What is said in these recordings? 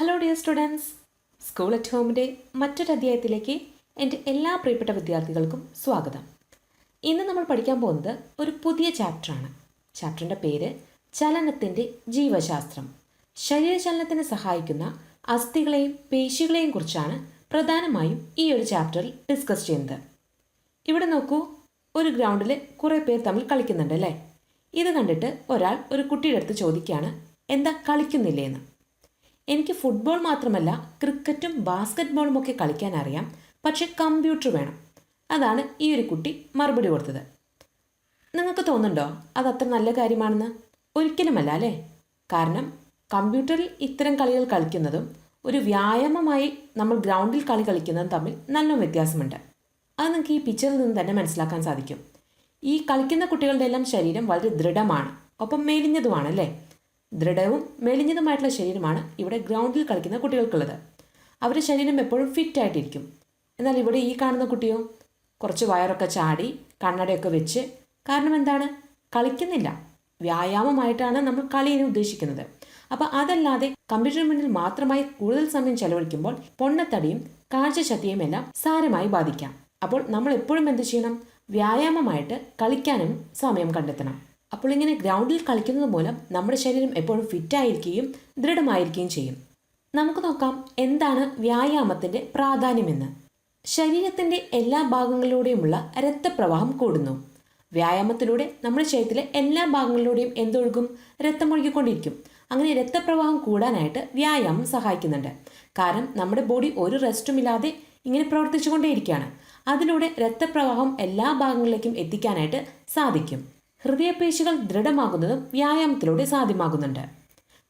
Hello dear students school at ഹോമിന്റെ മറ്റൊരു അധ്യായത്തിലേക്ക് എന്റെ എല്ലാ പ്രിയപ്പെട്ട വിദ്യാർത്ഥികൾക്കും സ്വാഗതം. ഇന്ന് നമ്മൾ പഠിക്കാൻ പോകുന്നത് ഒരു പുതിയ ചാപ്റ്ററാണ് ചാപ്റ്ററിന്റെ പേര് ചലനത്തിന്റെ ജീവശാസ്ത്രം. ശരീരചലനത്തിന് സഹായിക്കുന്ന അസ്ഥികളെയും പേശികളെയും കുറിച്ചാണ് പ്രധാനമായും ഈ ഒരു ചാപ്റ്ററിൽ ഡിസ്കസ് ചെയ്യുന്നത്. ഇവിടെ നോക്കൂ ഒരു ഗ്രൗണ്ടിൽ കുറേ പേർ തമ്മിൽ കളിക്കുന്നുണ്ട് അല്ലേ? ഇത് കണ്ടിട്ട് ഒരാൾ ഒരു കുട്ടിയുടെ അടുത്ത് ചോദിക്കുകയാണ് എന്താ കളിക്കുന്നില്ലേ? എന്ന്. എനിക്ക് ഫുട്ബോൾ മാത്രമല്ല ക്രിക്കറ്റും ബാസ്ക്കറ്റ് ബോളും ഒക്കെ കളിക്കാൻ അറിയാം. പക്ഷെ കമ്പ്യൂട്ടർ വേണം. അതാണ് ഈ ഒരു കുട്ടി മറുപടി കൊടുത്തത്. നിങ്ങൾക്ക് തോന്നുന്നുണ്ടോ അത് അത്ര നല്ല കാര്യമാണെന്ന്? ഒരിക്കലുമല്ല അല്ലേ? കാരണം കമ്പ്യൂട്ടറിൽ ഇത്തരം കളികൾ കളിക്കുന്നതും ഒരു വ്യായാമമായി നമ്മൾ ഗ്രൗണ്ടിൽ കളി കളിക്കുന്നതും തമ്മിൽ നല്ല വ്യത്യാസമുണ്ട്. അത് നിങ്ങൾക്ക് ഈ പിക്ചറിൽ നിന്ന് തന്നെ മനസ്സിലാക്കാൻ സാധിക്കും. ഈ കളിക്കുന്ന കുട്ടികളുടെ എല്ലാം ശരീരം വളരെ ദൃഢമാണ്. ഒപ്പം മെലിഞ്ഞതുമാണ് അല്ലേ? ദൃഢവും മെലിഞ്ഞതുമായിട്ടുള്ള ശരീരമാണ് ഇവിടെ ഗ്രൗണ്ടിൽ കളിക്കുന്ന കുട്ടികൾക്കുള്ളത്. അവരുടെ ശരീരം എപ്പോഴും ഫിറ്റായിട്ടിരിക്കും എന്നാൽ ഇവിടെ ഈ കാണുന്ന കുട്ടിയോ കുറച്ച് വയറൊക്കെ ചാടി കണ്ണടയൊക്കെ വെച്ച് കാരണം എന്താണ്? കളിക്കുന്നില്ല. വ്യായാമമായിട്ടാണ് നമ്മൾ കളിയെ ഉദ്ദേശിക്കുന്നത്. അപ്പോൾ അതല്ലാതെ കമ്പ്യൂട്ടർ മുന്നിൽ മാത്രമായി കൂടുതൽ സമയം ചെലവഴിക്കുമ്പോൾ പൊണ്ണത്തടിയും കാഴ്ചശക്തിയും എല്ലാം സാരമായി ബാധിക്കാം. അപ്പോൾ നമ്മൾ എപ്പോഴും എന്ത് ചെയ്യണം? വ്യായാമമായിട്ട് കളിക്കാനും സമയം കണ്ടെത്തണം. അപ്പോൾ ഇങ്ങനെ ഗ്രൗണ്ടിൽ കളിക്കുന്നത് മൂലം നമ്മുടെ ശരീരം എപ്പോഴും ഫിറ്റായിരിക്കുകയും ദൃഢമായിരിക്കുകയും ചെയ്യും. നമുക്ക് നോക്കാം എന്താണ് വ്യായാമത്തിന്റെ പ്രാധാന്യമെന്ന്. ശരീരത്തിന്റെ എല്ലാ ഭാഗങ്ങളിലൂടെയുമുള്ള രക്തപ്രവാഹം കൂടുന്നു. വ്യായാമത്തിലൂടെ നമ്മുടെ ശരീരത്തിലെ എല്ലാ ഭാഗങ്ങളിലൂടെയും എന്തൊഴുകും? രക്തമൊഴുകിക്കൊണ്ടിരിക്കും. അങ്ങനെ രക്തപ്രവാഹം കൂടാനായിട്ട് വ്യായാമം സഹായിക്കുന്നുണ്ട്. കാരണം നമ്മുടെ ബോഡി ഒരു റെസ്റ്റും ഇല്ലാതെ ഇങ്ങനെ പ്രവർത്തിച്ചുകൊണ്ടേയിരിക്കുകയാണ്. അതിലൂടെ രക്തപ്രവാഹം എല്ലാ ഭാഗങ്ങളിലേക്കും എത്തിക്കാനായിട്ട് സാധിക്കും. ഹൃദയപേശികൾ ദൃഢമാകുന്നതും വ്യായാമത്തിലൂടെ സാധ്യമാകുന്നുണ്ട്.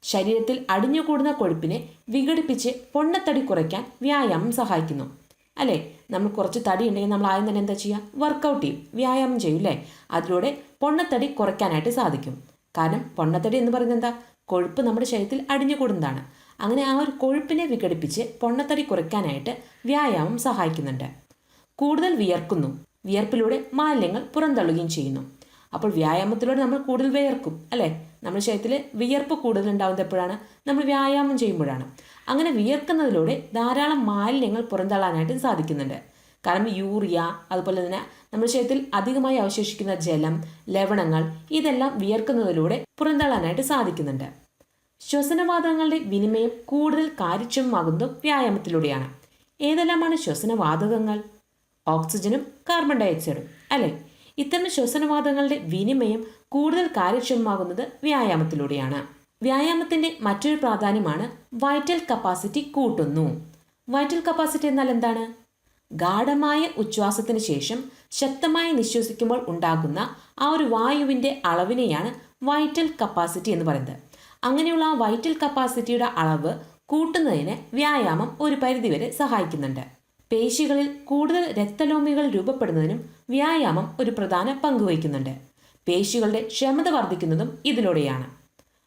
ശരീരത്തിൽ അടിഞ്ഞുകൂടുന്ന കൊഴുപ്പിനെ വിഘടിപ്പിച്ച് പൊണ്ണത്തടി കുറയ്ക്കാൻ വ്യായാമം സഹായിക്കുന്നു. അല്ലേ? നമ്മൾ കുറച്ച് തടി ഉണ്ടെങ്കിൽ നമ്മൾ ആദ്യം തന്നെ എന്താ ചെയ്യുക? വർക്കൗട്ട് ചെയ്യും. വ്യായാമം ചെയ്യും അല്ലേ? അതിലൂടെ പൊണ്ണത്തടി കുറയ്ക്കാനായിട്ട് സാധിക്കും. കാരണം പൊണ്ണത്തടി എന്ന് പറയുന്നത് എന്താ? കൊഴുപ്പ് നമ്മുടെ ശരീരത്തിൽ അടിഞ്ഞുകൂടുന്നതാണ്. അങ്ങനെ ആ ഒരു കൊഴുപ്പിനെ വിഘടിപ്പിച്ച് പൊണ്ണത്തടി കുറയ്ക്കാനായിട്ട് വ്യായാമം സഹായിക്കുന്നുണ്ട്. കൂടുതൽ വിയർക്കുന്നു. വിയർപ്പിലൂടെ മാലിന്യങ്ങൾ പുറന്തള്ളുകയും ചെയ്യുന്നു. അപ്പോൾ വ്യായാമത്തിലൂടെ നമ്മൾ കൂടുതൽ വിയർക്കും അല്ലേ? നമ്മുടെ ശരീരത്തിൽ വിയർപ്പ് കൂടുതൽ ഉണ്ടാകുന്നത് എപ്പോഴാണ്? നമ്മൾ വ്യായാമം ചെയ്യുമ്പോഴാണ്. അങ്ങനെ വിയർക്കുന്നതിലൂടെ ധാരാളം മാലിന്യങ്ങൾ പുറന്തള്ളാനായിട്ട് സാധിക്കുന്നുണ്ട്. കാരണം യൂറിയ അതുപോലെ തന്നെ നമ്മുടെ ശരീരത്തിൽ അധികമായി അവശേഷിക്കുന്ന ജലം ലവണങ്ങൾ ഇതെല്ലാം വിയർക്കുന്നതിലൂടെ പുറന്തള്ളാനായിട്ട് സാധിക്കുന്നുണ്ട്. ശ്വസനവാതകങ്ങളുടെ വിനിമയം കൂടുതൽ കാര്യക്ഷമമാകുന്നതും വ്യായാമത്തിലൂടെയാണ്. ഏതെല്ലാമാണ് ശ്വസനവാതകങ്ങൾ? ഓക്സിജനും കാർബൺ ഡയോക്സൈഡും അല്ലേ? ഇത്തരം ശ്വസനവാദങ്ങളുടെ വിനിമയം കൂടുതൽ കാര്യക്ഷമമാകുന്നത് വ്യായാമത്തിലൂടെയാണ്. വ്യായാമത്തിന്റെ മറ്റൊരു പ്രാധാന്യമാണ് വൈറ്റൽ കപ്പാസിറ്റി കൂട്ടുന്നു. വൈറ്റൽ കപ്പാസിറ്റി എന്നാൽ എന്താണ്? ഗാഠമായ ഉച്ഛ്വാസത്തിന് ശേഷം ശക്തമായി നിശ്വസിക്കുമ്പോൾ ഉണ്ടാകുന്ന ആ ഒരു വായുവിന്റെ അളവിനെയാണ് വൈറ്റൽ കപ്പാസിറ്റി എന്ന് പറയുന്നത്. അങ്ങനെയുള്ള ആ വൈറ്റൽ കപ്പാസിറ്റിയുടെ അളവ് കൂട്ടുന്നതിന് വ്യായാമം ഒരു പരിധിവരെ സഹായിക്കുന്നുണ്ട്. പേശികളിൽ കൂടുതൽ രക്തലോമികൾ രൂപപ്പെടുന്നതിനും വ്യായാമം ഒരു പ്രധാന പങ്ക് വഹിക്കുന്നുണ്ട്. പേശികളുടെ ക്ഷമത വർദ്ധിക്കുന്നതും ഇതിലൂടെയാണ്.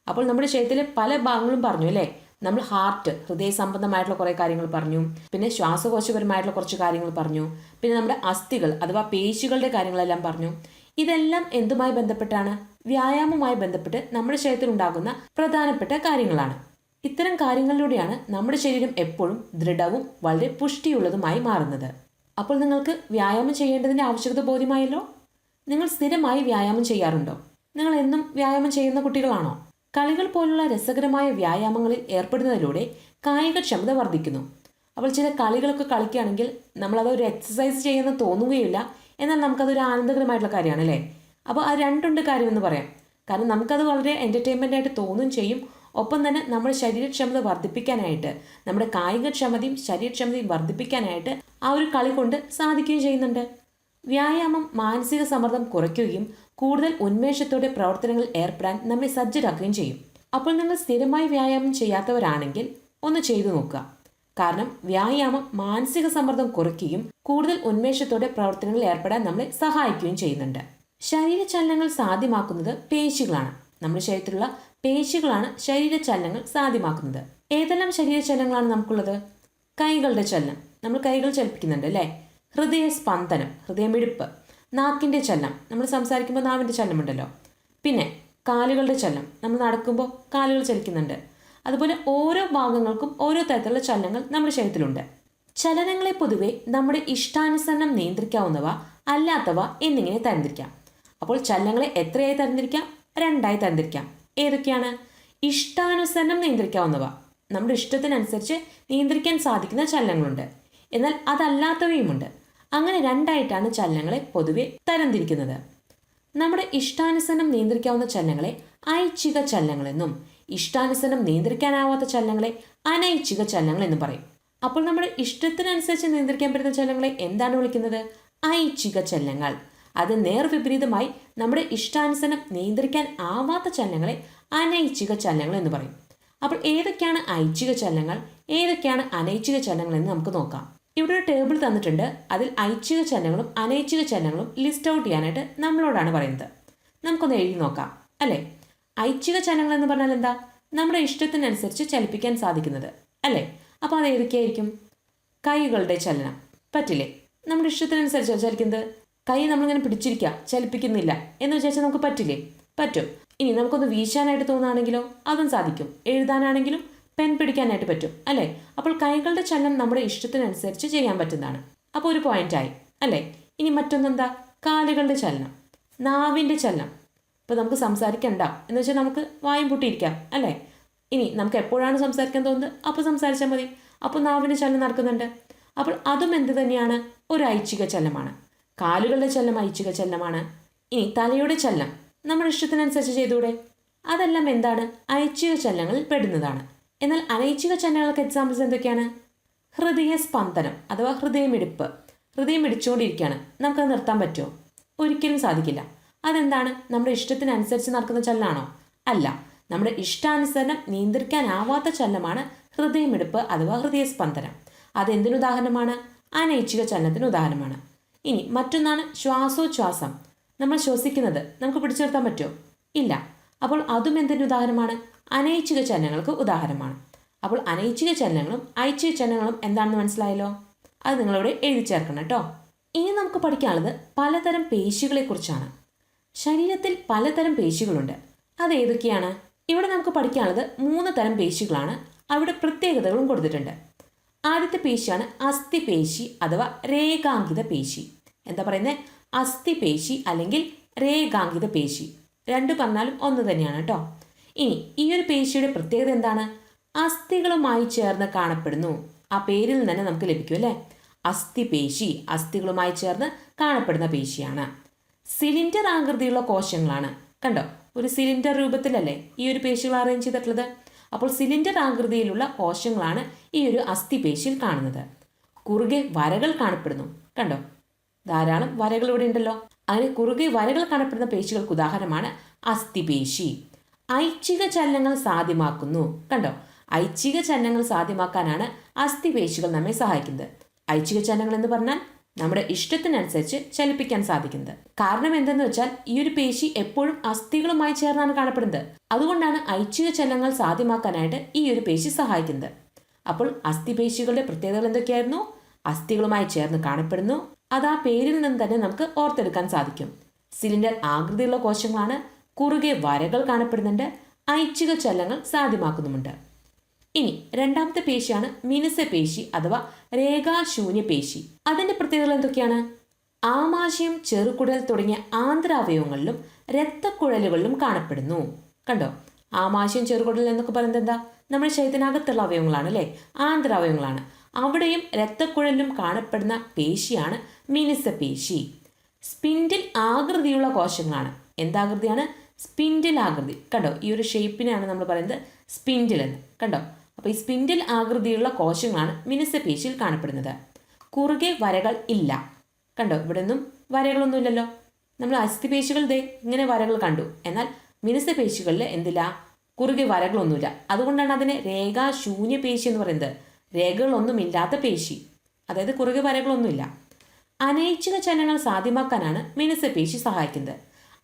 അപ്പോൾ നമ്മുടെ ശരീരത്തിലെ പല ഭാഗങ്ങളും പറഞ്ഞു അല്ലേ? നമ്മൾ ഹാർട്ട് ഹൃദയ സംബന്ധമായിട്ടുള്ള കുറേ കാര്യങ്ങൾ പറഞ്ഞു പിന്നെ ശ്വാസകോശപരമായിട്ടുള്ള കുറച്ച് കാര്യങ്ങൾ പറഞ്ഞു പിന്നെ നമ്മുടെ അസ്ഥികൾ അഥവാ പേശികളുടെ കാര്യങ്ങളെല്ലാം പറഞ്ഞു. ഇതെല്ലാം എന്തുമായി ബന്ധപ്പെട്ടാണ്? വ്യായാമവുമായി ബന്ധപ്പെട്ട് നമ്മുടെ ശരീരത്തിൽ ഉണ്ടാകുന്ന പ്രധാനപ്പെട്ട കാര്യങ്ങളാണ്. ഇത്തരം കാര്യങ്ങളിലൂടെയാണ് നമ്മുടെ ശരീരം എപ്പോഴും ദൃഢവും വളരെ പുഷ്ടിയുള്ളതുമായി മാറുന്നത്. അപ്പോൾ നിങ്ങൾക്ക് വ്യായാമം ചെയ്യേണ്ടതിന്റെ ആവശ്യകത ബോധ്യമായല്ലോ? നിങ്ങൾ സ്ഥിരമായി വ്യായാമം ചെയ്യാറുണ്ടോ? നിങ്ങൾ എന്നും വ്യായാമം ചെയ്യുന്ന കുട്ടികളാണോ? കളികൾ പോലുള്ള രസകരമായ വ്യായാമങ്ങളിൽ ഏർപ്പെടുന്നതിലൂടെ കായികക്ഷമത വർദ്ധിക്കുന്നു. അപ്പോൾ ചില കളികളൊക്കെ കളിക്കുകയാണെങ്കിൽ നമ്മളത് ഒരു എക്സസൈസ് ചെയ്യുന്ന തോന്നുകയില്ല. എന്നാൽ നമുക്കതൊരു ആനന്ദകരമായിട്ടുള്ള കാര്യമാണ് അല്ലേ? അപ്പോൾ ആ രണ്ടുണ്ട് കാര്യമെന്ന് പറയാം. കാരണം നമുക്കത് വളരെ എന്റർടൈൻമെന്റ് ആയിട്ട് തോന്നും ചെയ്യും. ഒപ്പം തന്നെ നമ്മുടെ ശരീരക്ഷമത വർദ്ധിപ്പിക്കാനായിട്ട് നമ്മുടെ കായികക്ഷമതയും ശരീരക്ഷമതയും വർദ്ധിപ്പിക്കാനായിട്ട് ആ ഒരു കളി കൊണ്ട് സാധിക്കുകയും ചെയ്യുന്നുണ്ട്. വ്യായാമം മാനസിക സമ്മർദ്ദം കുറയ്ക്കുകയും കൂടുതൽ ഉന്മേഷത്തോടെ പ്രവർത്തനങ്ങളിൽ ഏർപ്പെടാൻ നമ്മെ സജ്ജരാക്കുകയും ചെയ്യും. അപ്പോൾ നിങ്ങൾ സ്ഥിരമായി വ്യായാമം ചെയ്യാത്തവരാണെങ്കിൽ ഒന്ന് ചെയ്തു നോക്കുക. കാരണം വ്യായാമം മാനസിക സമ്മർദ്ദം കുറയ്ക്കുകയും കൂടുതൽ ഉന്മേഷത്തോടെ പ്രവർത്തനങ്ങളിൽ ഏർപ്പെടാൻ നമ്മളെ സഹായിക്കുകയും ചെയ്യുന്നുണ്ട്. ശരീരചലനങ്ങൾ സാധ്യമാക്കുന്നത് പേശികളാണ്. നമ്മുടെ ശരീരത്തിലുള്ള പേശികളാണ് ശരീരചലനങ്ങൾ സാധ്യമാക്കുന്നത്. ഏതെല്ലാം ശരീരചലനങ്ങളാണ് നമുക്കുള്ളത്? കൈകളുടെ ചലനം. നമ്മൾ കൈകൾ ചലിപ്പിക്കുന്നുണ്ട് അല്ലേ? ഹൃദയ സ്പന്ദനം ഹൃദയമിടിപ്പ് നാക്കിന്റെ ചലനം. നമ്മൾ സംസാരിക്കുമ്പോൾ നാവിന്റെ ചലനമുണ്ടല്ലോ പിന്നെ കാലുകളുടെ ചലനം. നമ്മൾ നടക്കുമ്പോൾ കാലുകൾ ചലിക്കുന്നുണ്ട്. അതുപോലെ ഓരോ ഭാഗങ്ങൾക്കും ഓരോ തരത്തിലുള്ള ചലനങ്ങൾ നമ്മുടെ ശരീരത്തിലുണ്ട്. ചലനങ്ങളെ പൊതുവെ നമ്മുടെ ഇഷ്ടാനുസരണം നിയന്ത്രിക്കാവുന്നവ അല്ലാത്തവ എന്നിങ്ങനെ തരംതിരിക്കാം. അപ്പോൾ ചലനങ്ങളെ എത്രയായി തരംതിരിക്കാം? രണ്ടായി തരംതിരിക്കാം. ഏതൊക്കെയാണ്? ഇഷ്ടാനുസരണം നിയന്ത്രിക്കാവുന്നവ. നമ്മുടെ ഇഷ്ടത്തിനനുസരിച്ച് നിയന്ത്രിക്കാൻ സാധിക്കുന്ന ചലനങ്ങളുണ്ട്. എന്നാൽ അതല്ലാത്തവയുമുണ്ട്. അങ്ങനെ രണ്ടായിട്ടാണ് ചലനങ്ങളെ പൊതുവെ തരംതിരിക്കുന്നത്. നമ്മുടെ ഇഷ്ടാനുസരണം നിയന്ത്രിക്കാവുന്ന ചലനങ്ങളെ ഐച്ഛിക ചലനങ്ങളെന്നും ഇഷ്ടാനുസരണം നിയന്ത്രിക്കാനാവാത്ത ചലനങ്ങളെ അനൈച്ഛിക ചലനങ്ങൾ എന്നും പറയും. അപ്പോൾ നമ്മുടെ ഇഷ്ടത്തിനനുസരിച്ച് നിയന്ത്രിക്കാൻ പറ്റുന്ന ചലനങ്ങളെ എന്താണ് വിളിക്കുന്നത്? ഐച്ഛിക ചലനങ്ങൾ. അത് നേർവിപരീതമായി നമ്മുടെ ഇഷ്ടാനുസരണം നിയന്ത്രിക്കാൻ ആവാത്ത ചലനങ്ങളെ അനൈച്ഛിക ചലനങ്ങൾ എന്ന് പറയും. അപ്പോൾ ഏതൊക്കെയാണ് ഐച്ഛിക ചലനങ്ങൾ? ഏതൊക്കെയാണ് അനൈച്ഛിക ചലനങ്ങൾ എന്ന് നമുക്ക് നോക്കാം. ഇവിടെ ഒരു ടേബിൾ തന്നിട്ടുണ്ട്. അതിൽ ഐച്ഛിക ചലനങ്ങളും അനൈച്ഛിക ചലനങ്ങളും ലിസ്റ്റ് ഔട്ട് ചെയ്യാനായിട്ട് നമ്മളോടാണ് പറയുന്നത്. നമുക്കൊന്ന് എഴുതി നോക്കാം അല്ലേ? ഐച്ഛിക ചലനങ്ങൾ എന്ന് പറഞ്ഞാൽ എന്താ? നമ്മുടെ ഇഷ്ടത്തിനനുസരിച്ച് ചലിപ്പിക്കാൻ സാധിക്കുന്നത് അല്ലേ? അപ്പോൾ അത് ഏതൊക്കെയായിരിക്കും? കൈകളുടെ ചലനം. പറ്റില്ലേ? നമ്മുടെ ഇഷ്ടത്തിനനുസരിച്ച് ചലിക്കുന്നത്. കൈ നമ്മളിങ്ങനെ പിടിച്ചിരിക്കുക ചലിപ്പിക്കുന്നില്ല എന്ന് വിചാരിച്ചാൽ നമുക്ക് പറ്റില്ലേ? പറ്റും. ഇനി നമുക്കൊന്ന് വീശാനായിട്ട് തോന്നുകയാണെങ്കിലോ? അതും സാധിക്കും. എഴുതാനാണെങ്കിലും പെൻ പിടിക്കാനായിട്ട് പറ്റും അല്ലേ? അപ്പോൾ കൈകളുടെ ചലനം നമ്മുടെ ഇഷ്ടത്തിനനുസരിച്ച് ചെയ്യാൻ പറ്റുന്നതാണ്. അപ്പോൾ ഒരു പോയിന്റായി അല്ലേ? ഇനി മറ്റൊന്നെന്താ? കാലുകളുടെ ചലനം. നാവിന്റെ ചലനം. ഇപ്പോൾ നമുക്ക് സംസാരിക്കണ്ട എന്ന് വെച്ചാൽ നമുക്ക് വായും പൂട്ടിയിരിക്കാം അല്ലേ? ഇനി നമുക്ക് എപ്പോഴാണ് സംസാരിക്കാൻ തോന്നുന്നത്? അപ്പോൾ സംസാരിച്ചാൽ മതി. അപ്പോൾ നാവിന്റെ ചലനം നടക്കുന്നുണ്ട്. അപ്പോൾ അതും എന്ത് തന്നെയാണ്? ഒരു ഐച്ഛിക ചലനമാണ്. കാലുകളുടെ ചലനം ഐച്ഛിക ചലനമാണ്. ഇനി തലയുടെ ചലനം നമ്മുടെ ഇഷ്ടത്തിനനുസരിച്ച് ചെയ്തൂടെ അതെല്ലാം എന്താണ്? ഐച്ഛിക ചലനങ്ങളിൽ പെടുന്നതാണ്. എന്നാൽ അനൈച്ഛിക ചലനങ്ങൾക്ക് എക്സാമ്പിൾസ് എന്തൊക്കെയാണ്? ഹൃദയ സ്പന്ദനം അഥവാ ഹൃദയമിടിപ്പ്. ഹൃദയം ഇടിച്ചുകൊണ്ടിരിക്കുകയാണ് നമുക്കത് നിർത്താൻ പറ്റുമോ? ഒരിക്കലും സാധിക്കില്ല. അതെന്താണ്? നമ്മുടെ ഇഷ്ടത്തിനനുസരിച്ച് നടക്കുന്ന ചലനമാണോ? അല്ല. നമ്മുടെ ഇഷ്ടാനുസരണം നിയന്ത്രിക്കാനാവാത്ത ചലനമാണ് ഹൃദയമിടിപ്പ് അഥവാ ഹൃദയസ്പന്ദനം അതെന്തിനുദാഹരണമാണ് അനൈച്ഛിക ചലനത്തിന് ഉദാഹരണമാണ്. ഇനി മറ്റൊന്നാണ് ശ്വാസോച്ഛ്വാസം. നമ്മൾ ശ്വസിക്കുന്നത് നമുക്ക് പിടിച്ചു നിർത്താൻ പറ്റുമോ? ഇല്ല. അപ്പോൾ അതും എന്തിന്റെ ഉദാഹരണമാണ്? അനൈച്ഛിക ചലനങ്ങൾക്ക് ഉദാഹരണമാണ്. അപ്പോൾ അനൈച്ഛിക ചലനങ്ങളും ഐച്ഛിക ചലനങ്ങളും എന്താണെന്ന് മനസ്സിലായല്ലോ? അത് നിങ്ങളിവിടെ എഴുതി ചേർക്കണം കേട്ടോ. ഇനി നമുക്ക് പഠിക്കാനുള്ളത് പലതരം പേശികളെക്കുറിച്ചാണ്. ശരീരത്തിൽ പലതരം പേശികളുണ്ട്. അത് ഏതൊക്കെയാണ്? ഇവിടെ നമുക്ക് പഠിക്കാനുള്ളത് മൂന്ന് തരം പേശികളാണ്. അവിടെ പ്രത്യേകതകളും കൊടുത്തിട്ടുണ്ട്. ആദ്യത്തെ പേശിയാണ് അസ്ഥിപേശി അഥവാ രേഖാങ്കിത പേശി. എന്താ പറയുന്നത് അസ്ഥിപേശി അല്ലെങ്കിൽ രേഖാങ്കിത പേശി. രണ്ട് പറഞ്ഞാലും ഒന്ന് തന്നെയാണ് കേട്ടോ. ഇനി ഈ ഒരു പേശിയുടെ പ്രത്യേകത എന്താണ്? അസ്ഥികളുമായി ചേർന്ന് കാണപ്പെടുന്നു. ആ പേരിൽ തന്നെ നമുക്ക് ലഭിക്കും അല്ലേ? അസ്ഥിപേശി അസ്ഥികളുമായി ചേർന്ന് കാണപ്പെടുന്ന പേശിയാണ്. സിലിണ്ടർ ആകൃതിയുള്ള കോശങ്ങളാണ്. കണ്ടോ? ഒരു സിലിണ്ടർ രൂപത്തിലല്ലേ ഈ ഒരു പേശികൾ അറേഞ്ച് ചെയ്തിട്ടുള്ളത്? അപ്പോൾ സിലിണ്ടർ ആകൃതിയിലുള്ള കോശങ്ങളാണ് ഈ ഒരു അസ്ഥിപേശിയിൽ കാണുന്നത്. കുറുകെ വരകൾ കാണപ്പെടുന്നു. കണ്ടോ? ധാരാളം വരകൾ ഇവിടെ ഉണ്ടല്ലോ. അതിന് കുറുകെ വരകൾ കാണപ്പെടുന്ന പേശികൾക്ക് ഉദാഹരണമാണ് അസ്ഥിപേശി ഐച്ഛിക ചലനങ്ങൾ സാധ്യമാക്കുന്നു. കണ്ടോ? ഐച്ഛിക ചലനങ്ങൾ സാധ്യമാക്കാനാണ് അസ്ഥിപേശികൾ നമ്മെ സഹായിക്കുന്നത്. ഐച്ഛിക ചലനങ്ങൾ എന്ന് പറഞ്ഞാൽ നമ്മുടെ ഇഷ്ടത്തിനനുസരിച്ച് ചലിപ്പിക്കാൻ സാധിക്കുന്നത്. കാരണം എന്തെന്ന് വെച്ചാൽ ഈ ഒരു പേശി എപ്പോഴും അസ്ഥികളുമായി ചേർന്നാണ് കാണപ്പെടുന്നത്. അതുകൊണ്ടാണ് ഐച്ഛിക ചലനങ്ങൾ സാധ്യമാക്കാനായിട്ട് ഈ ഒരു പേശി സഹായിക്കുന്നത്. അപ്പോൾ അസ്ഥിപേശികളുടെ പ്രത്യേകതകൾ എന്തൊക്കെയായിരുന്നു? അസ്ഥികളുമായി ചേർന്ന് കാണപ്പെടുന്നു. അത് ആ പേരിൽ നിന്ന് തന്നെ നമുക്ക് ഓർത്തെടുക്കാൻ സാധിക്കും. സിലിണ്ടർ ആകൃതിയുള്ള കോശങ്ങളാണ്. കുറുകെ വരകൾ കാണപ്പെടുന്നുണ്ട്. ഐച്ഛിക ചലനങ്ങൾ സാധ്യമാക്കുന്നുമുണ്ട്. ഇനി രണ്ടാമത്തെ പേശിയാണ് മിനുസ പേശി അഥവാ രേഖാശൂന്യ പേശി. അതിന്റെ പ്രത്യേകതകൾ എന്തൊക്കെയാണ്? ആമാശയം ചെറുകുടൽ തുടങ്ങിയ ആന്തരാവയവങ്ങളിലും രക്തക്കുഴലുകളിലും കാണപ്പെടുന്നു. കണ്ടോ? ആമാശയം ചെറുകുടൽ എന്നൊക്കെ പറയുന്നത് എന്താ? നമ്മുടെ ശരീരത്തിനകത്തുള്ള അവയവങ്ങളാണ് അല്ലേ? ആന്തരാവയവങ്ങളാണ് അവിടെയും രക്തക്കുഴലിലും കാണപ്പെടുന്ന പേശിയാണ് മിനുസ പേശി. സ്പിൻഡിൽ ആകൃതിയുള്ള കോശങ്ങളാണ്. എന്താകൃതിയാണ് സ്പിൻഡിൽ ആകൃതി. കണ്ടോ? ഈ ഒരു ഷേപ്പിനെയാണ് നമ്മൾ പറയുന്നത് സ്പിൻഡിൽ എന്ന്. കണ്ടോ? അപ്പോൾ ഈ സ്പിൻഡിൽ ആകൃതിയുള്ള കോശങ്ങളാണ് മിനുസപേശിയിൽ കാണപ്പെടുന്നത്. കുറുകെ വരകൾ ഇല്ല. കണ്ടോ? ഇവിടെ ഒന്നും വരകളൊന്നുമില്ലല്ലോ നമ്മൾ അസ്ഥിപേശികൾ ദേ ഇങ്ങനെ വരകൾ കണ്ടു. എന്നാൽ മിനുസപേശികളിൽ എന്തില്ല? കുറുകെ വരകളൊന്നുമില്ല. അതുകൊണ്ടാണ് അതിനെ രേഖാശൂന്യ പേശി എന്ന് പറയുന്നത്. രേഖകളൊന്നുമില്ലാത്ത പേശി അതായത് കുറുകെ വരകളൊന്നുമില്ല. അനൈച്ഛിക ചലനങ്ങൾ സാധ്യമാക്കാനാണ് മിനുസപേശി സഹായിക്കുന്നത്.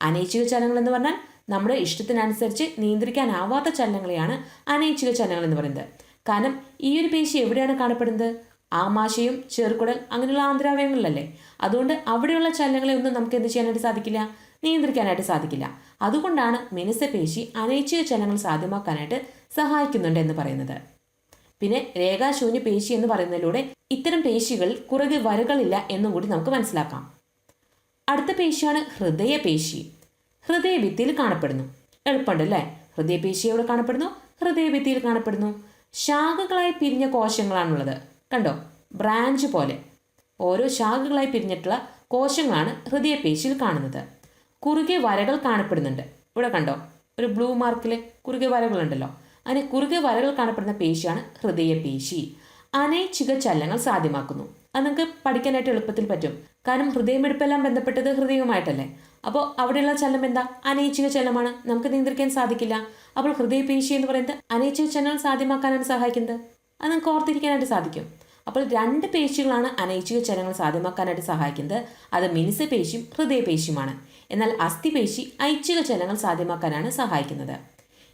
അനൈച്ഛിക ചലനങ്ങൾ എന്ന് പറഞ്ഞാൽ നമ്മുടെ ഇഷ്ടത്തിനനുസരിച്ച് നിയന്ത്രിക്കാനാവാത്ത ചലനങ്ങളെയാണ് അനൈച്ഛിക ചലനങ്ങൾ എന്ന് പറയുന്നത്. കാരണം ഈ ഒരു പേശി എവിടെയാണ് കാണപ്പെടുന്നത്? ആമാശയും ചെറുകുടൽ അങ്ങനെയുള്ള ആന്തരാവയവങ്ങളിലല്ലേ അതുകൊണ്ട് അവിടെയുള്ള ചലനങ്ങളെ ഒന്നും നമുക്ക് എന്ത് ചെയ്യാനായിട്ട് സാധിക്കില്ല? നിയന്ത്രിക്കാനായിട്ട് സാധിക്കില്ല. അതുകൊണ്ടാണ് മിനുസപേശി അനൈച്ഛിക ചലനങ്ങൾ സാധ്യമാക്കാനായിട്ട് സഹായിക്കുന്നുണ്ട് എന്ന് പറയുന്നത്. പിന്നെ രേഖാശൂന്യ പേശി എന്ന് പറയുന്നതിലൂടെ ഇത്തരം പേശികൾ കുറുകെ വരകളില്ല എന്നും കൂടി നമുക്ക് മനസ്സിലാക്കാം. അടുത്ത പേശിയാണ് ഹൃദയപേശി ഹൃദയഭിത്തിയിൽ കാണപ്പെടുന്നു. എളുപ്പമുണ്ട് അല്ലേ ഹൃദയപേശി എവിടെ കാണപ്പെടുന്നു ഹൃദയഭിത്തിയിൽ കാണപ്പെടുന്നു. ശാഖകളായി പിരിഞ്ഞ കോശങ്ങളാണുള്ളത്. കണ്ടോ? ബ്രാഞ്ച് പോലെ. ഓരോ ശാഖകളായി പിരിഞ്ഞിട്ടുള്ള കോശങ്ങളാണ് ഹൃദയപേശിയിൽ കാണുന്നത്. കുറുകെ വരകൾ കാണപ്പെടുന്നുണ്ട്. ഇവിടെ കണ്ടോ? ഒരു ബ്ലൂ മാർക്കിൽ കുറുകെ വരകളുണ്ടല്ലോ. അങ്ങനെ കുറുകെ വരകൾ കാണപ്പെടുന്ന പേശിയാണ് ഹൃദയപേശി. അനൈച്ഛിക ചലനങ്ങൾ സാധ്യമാക്കുന്നു. അത് നിങ്ങൾക്ക് പഠിക്കാനായിട്ട് എളുപ്പത്തിൽ പറ്റും. കാരണം ഹൃദയമെടുപ്പെല്ലാം ബന്ധപ്പെട്ടത് ഹൃദയവുമായിട്ടല്ലേ? അപ്പോൾ അവിടെയുള്ള ചലനം എന്താ? അനൈച്ഛിക ചലനമാണ്. നമുക്ക് നിയന്ത്രിക്കാൻ സാധിക്കില്ല. അപ്പോൾ ഹൃദയപേശി എന്ന് പറയുന്നത് അനൈച്ഛിക ചലനം സാധ്യമാക്കാനാണ് സഹായിക്കുന്നത്. അത് നമുക്ക് ഓർത്തിരിക്കാനായിട്ട് സാധിക്കും. അപ്പോൾ രണ്ട് പേശികളാണ് അനൈച്ഛിക ചലനങ്ങൾ സാധ്യമാക്കാനായിട്ട് സഹായിക്കുന്നത്. അത് മിനിസ പേശിയും ഹൃദയപേശിയുമാണ് എന്നാൽ അസ്ഥിപേശി ഐച്ഛിക ചലനങ്ങൾ സാധ്യമാക്കാനാണ് സഹായിക്കുന്നത്.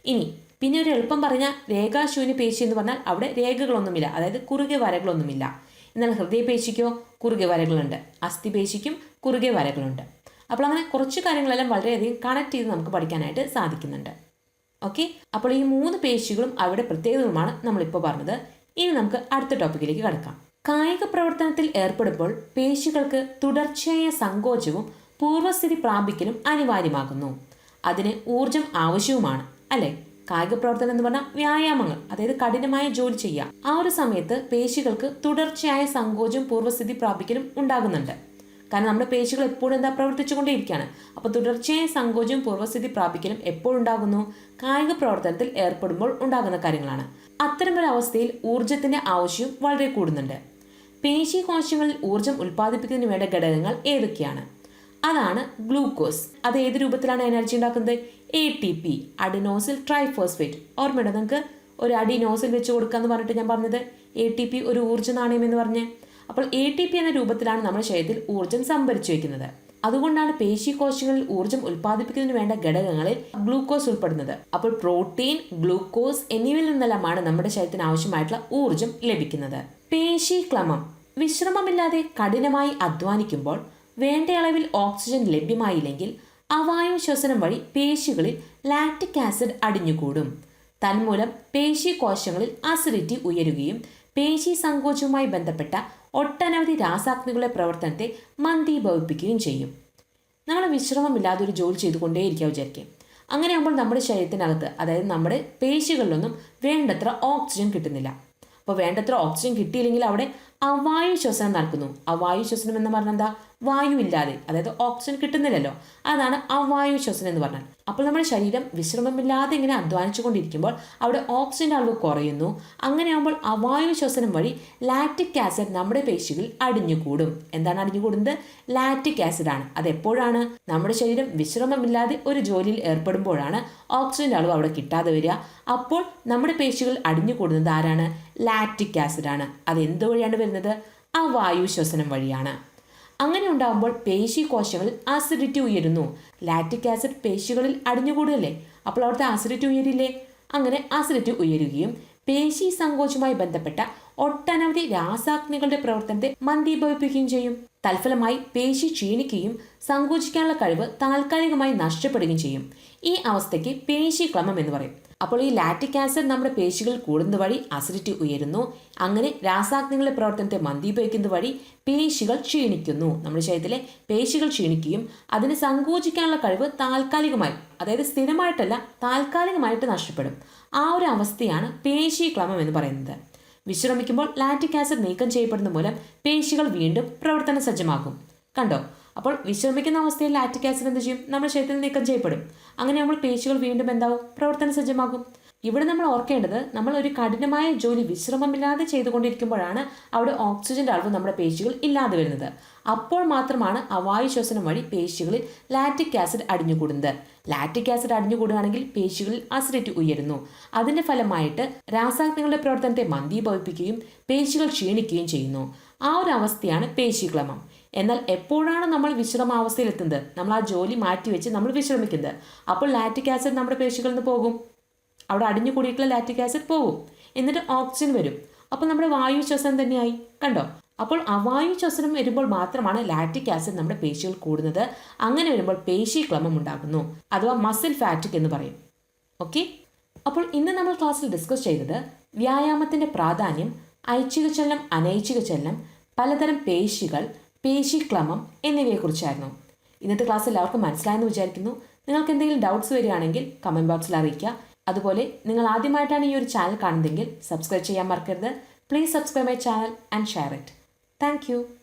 ഇനി പിന്നെ ഒരു എളുപ്പം പറഞ്ഞ രേഖാശൂന്യ പേശി എന്ന് പറഞ്ഞാൽ അവിടെ രേഖകളൊന്നുമില്ല. അതായത് കുറുകെ വരകളൊന്നുമില്ല. എന്നാൽ ഹൃദയപേശിക്കോ കുറുകെ വരകളുണ്ട്. അസ്ഥിപേശിക്കും കുറുകെ വരകളുണ്ട്. അപ്പോൾ അങ്ങനെ കുറച്ച് കാര്യങ്ങളെല്ലാം വളരെയധികം കണക്ട് ചെയ്ത് നമുക്ക് പഠിക്കാനായിട്ട് സാധിക്കുന്നുണ്ട്. ഓക്കെ അപ്പോൾ ഈ മൂന്ന് പേശികളും അവരുടെ പ്രത്യേകതകളുമാണ് നമ്മളിപ്പോൾ പറഞ്ഞത്. ഇനി നമുക്ക് അടുത്ത ടോപ്പിക്കിലേക്ക് കടക്കാം. കായിക പ്രവർത്തനത്തിൽ ഏർപ്പെടുമ്പോൾ പേശികൾക്ക് തുടർച്ചയായ സങ്കോചവും പൂർവസ്ഥിതി പ്രാപിക്കലും അനിവാര്യമാകുന്നു. അതിന് ഊർജം ആവശ്യവുമാണ് അല്ലേ? കായിക പ്രവർത്തനം എന്ന് പറഞ്ഞാൽ വ്യായാമങ്ങൾ അതായത് കഠിനമായ ജോലി ചെയ്യുക. ആ ഒരു സമയത്ത് പേശികൾക്ക് തുടർച്ചയായ സങ്കോചവും പൂർവസ്ഥിതി പ്രാപിക്കലും ഉണ്ടാകുന്നുണ്ട്. കാരണം നമ്മുടെ പേശികൾ എപ്പോഴും എന്താ പ്രവർത്തിച്ചുകൊണ്ടേയിരിക്കുകയാണ് അപ്പോൾ തുടർച്ചയായ സങ്കോചവും പൂർവസ്ഥിതി പ്രാപിക്കലും എപ്പോഴുണ്ടാകുന്നു കായിക പ്രവർത്തനത്തിൽ ഏർപ്പെടുമ്പോൾ ഉണ്ടാകുന്ന കാര്യങ്ങളാണ്. അത്തരമൊരു അവസ്ഥയിൽ ഊർജത്തിന്റെ ആവശ്യവും വളരെ കൂടുന്നുണ്ട്. പേശി കോശങ്ങളിൽ ഊർജം ഉൽപ്പാദിപ്പിക്കുന്നതിന് വേണ്ട ഘടകങ്ങൾ ഏതൊക്കെയാണ്? അതാണ് ഗ്ലൂക്കോസ്. അത് ഏത് രൂപത്തിലാണ് എനർജി ഉണ്ടാക്കുന്നത്? A T P adenosine triphosphate ഓർമ്മയുണ്ടോ നിങ്ങൾക്ക്? ഒരു അഡിനോസിൽ വെച്ച് കൊടുക്കാന്ന് പറഞ്ഞിട്ട് ഞാൻ പറഞ്ഞത് എ ടി പി ഒരു ഊർജ നാണയം എന്ന് പറഞ്ഞ്. അപ്പോൾ എ ടി പി എന്ന രൂപത്തിലാണ് നമ്മുടെ ശരീരത്തിൽ ഊർജം സംഭരിച്ചു വെക്കുന്നത് അതുകൊണ്ടാണ് പേശി കോശങ്ങളിൽ ഊർജം ഉൽപ്പാദിപ്പിക്കുന്നതിന് വേണ്ട ഘടകങ്ങളിൽ ഗ്ലൂക്കോസ് ഉൾപ്പെടുന്നത്. അപ്പോൾ പ്രോട്ടീൻ ഗ്ലൂക്കോസ് എന്നിവയിൽ നിന്നെല്ലാമാണ് നമ്മുടെ ശരീരത്തിന് ആവശ്യമായിട്ടുള്ള ഊർജം ലഭിക്കുന്നത്. പേശി ക്ലമം. വിശ്രമമില്ലാതെ കഠിനമായി അധ്വാനിക്കുമ്പോൾ വേണ്ട അളവിൽ ഓക്സിജൻ ലഭ്യമായില്ലെങ്കിൽ അവായു ശ്വസനം വഴി പേശികളിൽ ലാക്റ്റിക് ആസിഡ് അടിഞ്ഞുകൂടും. തന്മൂലം പേശി കോശങ്ങളിൽ അസിഡിറ്റി ഉയരുകയും പേശി സങ്കോചവുമായി ബന്ധപ്പെട്ട ഒട്ടനവധി രാസാഗ്നികളുടെ പ്രവർത്തനത്തെ മന്ദീഭവിപ്പിക്കുകയും ചെയ്യും. നമ്മൾ വിശ്രമമില്ലാതെ ഒരു ജോലി ചെയ്തുകൊണ്ടേയിരിക്കുക വിചാരിക്കുക അങ്ങനെയാകുമ്പോൾ നമ്മുടെ ശരീരത്തിനകത്ത് അതായത് നമ്മുടെ പേശികളിലൊന്നും വേണ്ടത്ര ഓക്സിജൻ കിട്ടുന്നില്ല. അപ്പോൾ വേണ്ടത്ര ഓക്സിജൻ കിട്ടിയില്ലെങ്കിൽ അവിടെ അവായു ശ്വസനം നടക്കുന്നു അവായു ശ്വസനം എന്ന് പറഞ്ഞാൽ എന്താ? വായു ഇല്ലാതെ അതായത് ഓക്സിജൻ കിട്ടുന്നില്ലല്ലോ. അതാണ് അവായു ശ്വസനം എന്ന് പറഞ്ഞാൽ. അപ്പോൾ നമ്മുടെ ശരീരം വിശ്രമമില്ലാതെ ഇങ്ങനെ അധ്വാനിച്ചു കൊണ്ടിരിക്കുമ്പോൾ അവിടെ ഓക്സിജന്റെ അളവ് കുറയുന്നു. അങ്ങനെയാകുമ്പോൾ അവായു ശ്വസനം വഴി ലാക്റ്റിക് ആസിഡ് നമ്മുടെ പേശികളിൽ അടിഞ്ഞുകൂടും. എന്താണ് അടിഞ്ഞുകൂടുന്നത്? ലാക്റ്റിക് ആസിഡ് ആണ്. അത് എപ്പോഴാണ്? നമ്മുടെ ശരീരം വിശ്രമമില്ലാതെ ഒരു ജോലിയിൽ ഏർപ്പെടുമ്പോഴാണ് ഓക്സിജന്റെ അളവ് അവിടെ കിട്ടാതെ വരിക. അപ്പോൾ നമ്മുടെ പേശികൾ അടിഞ്ഞുകൂടുന്നത് ആരാണ്? ലാക്റ്റിക് ആസിഡ് ആണ്. അത് എന്തുവഴിയാണ് വരുന്നത് ആ വായു ശ്വസനം വഴിയാണ്. അങ്ങനെ ഉണ്ടാകുമ്പോൾ പേശി കോശങ്ങളിൽ ആസിഡിറ്റി ഉയരുന്നു. ലാറ്റിക് ആസിഡ് പേശികളിൽ അടിഞ്ഞുകൂടുകയല്ലേ? അപ്പോൾ അവിടുത്തെ ആസിഡിറ്റി ഉയരില്ലേ? അങ്ങനെ ആസിഡിറ്റി ഉയരുകയും പേശി സങ്കോചവുമായി ബന്ധപ്പെട്ട ഒട്ടനവധി രാസാഗ്നികളുടെ പ്രവർത്തനത്തെ മന്ദീഭവിപ്പിക്കുകയും ചെയ്യും. തൽഫലമായി പേശി ക്ഷീണിക്കുകയും സങ്കോചിക്കാനുള്ള കഴിവ് താൽക്കാലികമായി നഷ്ടപ്പെടുകയും ചെയ്യും. ഈ അവസ്ഥയ്ക്ക് പേശി ക്രമം എന്ന് പറയും. അപ്പോൾ ഈ ലാറ്റിക് ആസിഡ് നമ്മുടെ പേശികൾ കൂടുന്നത് വഴി അസിഡിറ്റി ഉയരുന്നു. അങ്ങനെ രാസാഗ്നികളുടെ പ്രവർത്തനത്തെ മന്ദീഭവിക്കുന്നത് വഴി പേശികൾ ക്ഷീണിക്കുന്നു. നമ്മുടെ ശരീരത്തിലെ പേശികൾ ക്ഷീണിക്കുകയും അതിന് സങ്കോചിക്കാനുള്ള കഴിവ് താൽക്കാലികമായി അതായത് സ്ഥിരമായിട്ടല്ല താൽക്കാലികമായിട്ട് നഷ്ടപ്പെടും. ആ ഒരു അവസ്ഥയാണ് പേശി ക്ലമം എന്ന് പറയുന്നത്. വിശ്രമിക്കുമ്പോൾ ലാറ്റിക് ആസിഡ് നീക്കം ചെയ്യപ്പെടുന്ന മൂലം പേശികൾ വീണ്ടും പ്രവർത്തന സജ്ജമാകും കണ്ടോ? അപ്പോൾ വിശ്രമിക്കുന്ന അവസ്ഥയിൽ ലാറ്റിക് ആസിഡ് എന്ത് ചെയ്യും? നമ്മുടെ ശരീരത്തിൽ നീക്കം ചെയ്യപ്പെടും. അങ്ങനെ നമ്മൾ പേശികൾ വീണ്ടും എന്താവും? പ്രവർത്തന സജ്ജമാകും. ഇവിടെ നമ്മൾ ഓർക്കേണ്ടത് നമ്മൾ ഒരു കഠിനമായ ജോലി വിശ്രമമില്ലാതെ ചെയ്തുകൊണ്ടിരിക്കുമ്പോഴാണ് അവിടെ ഓക്സിജന്റെ അളവ് നമ്മുടെ പേശികൾ ഇല്ലാതെ വരുന്നത്. അപ്പോൾ മാത്രമാണ് അവായു ശ്വസനം വഴി പേശികളിൽ ലാറ്റിക് ആസിഡ് അടിഞ്ഞുകൂടുന്നത്. ലാറ്റിക് ആസിഡ് അടിഞ്ഞുകൂടുകയാണെങ്കിൽ പേശികളിൽ അസിഡിറ്റി ഉയരുന്നു. അതിന്റെ ഫലമായിട്ട് രാസാഗ്നികളുടെ പ്രവർത്തനത്തെ മന്ദീഭവിപ്പിക്കുകയും പേശികൾ ക്ഷീണിക്കുകയും ചെയ്യുന്നു. ആ ഒരു അവസ്ഥയാണ് പേശിക്ലമം. എന്നാൽ എപ്പോഴാണ് നമ്മൾ വിശ്രമാവസ്ഥയിൽ എത്തുന്നത് നമ്മൾ ആ ജോലി മാറ്റിവെച്ച് നമ്മൾ വിശ്രമിക്കുന്നത്. അപ്പോൾ ലാറ്റിക് ആസിഡ് നമ്മുടെ പേശികളിൽ നിന്ന് പോകും. അവിടെ അടിഞ്ഞു കൂടിയിട്ടുള്ള ലാറ്റിക് ആസിഡ് പോകും. എന്നിട്ട് ഓക്സിജൻ വരും. അപ്പോൾ നമ്മുടെ വായു ശ്വസനം തന്നെയായി. കണ്ടോ? അപ്പോൾ അവായു ശ്വസനം വരുമ്പോൾ മാത്രമാണ് ലാറ്റിക് ആസിഡ് നമ്മുടെ പേശികൾ കൂടുന്നത്. അങ്ങനെ വരുമ്പോൾ പേശി ക്ലമം ഉണ്ടാകുന്നു. അഥവാ മസിൽ ഫാറ്റിക് എന്ന് പറയും. ഓക്കെ? അപ്പോൾ ഇന്ന് നമ്മൾ ക്ലാസ്സിൽ ഡിസ്കസ് ചെയ്തത് വ്യായാമത്തിന്റെ പ്രാധാന്യം ഐച്ഛിക ചലനം അനൈച്ഛിക ചലനം പലതരം പേശികൾ പേശിക്ലമം എന്നിവയെക്കുറിച്ചായിരുന്നു. ഇന്നത്തെ ക്ലാസ് എല്ലാവർക്കും മനസ്സിലായെന്ന് വിചാരിക്കുന്നു. നിങ്ങൾക്ക് എന്തെങ്കിലും ഡൗട്ട്സ് വരികയാണെങ്കിൽ കമന്റ് ബോക്സിൽ അറിയിക്കുക. അതുപോലെ നിങ്ങൾ ആദ്യമായിട്ടാണ് ഈ ഒരു ചാനൽ കാണുന്നതെങ്കിൽ സബ്സ്ക്രൈബ് ചെയ്യാൻ മറക്കരുത്. Please subscribe my channel and share it thank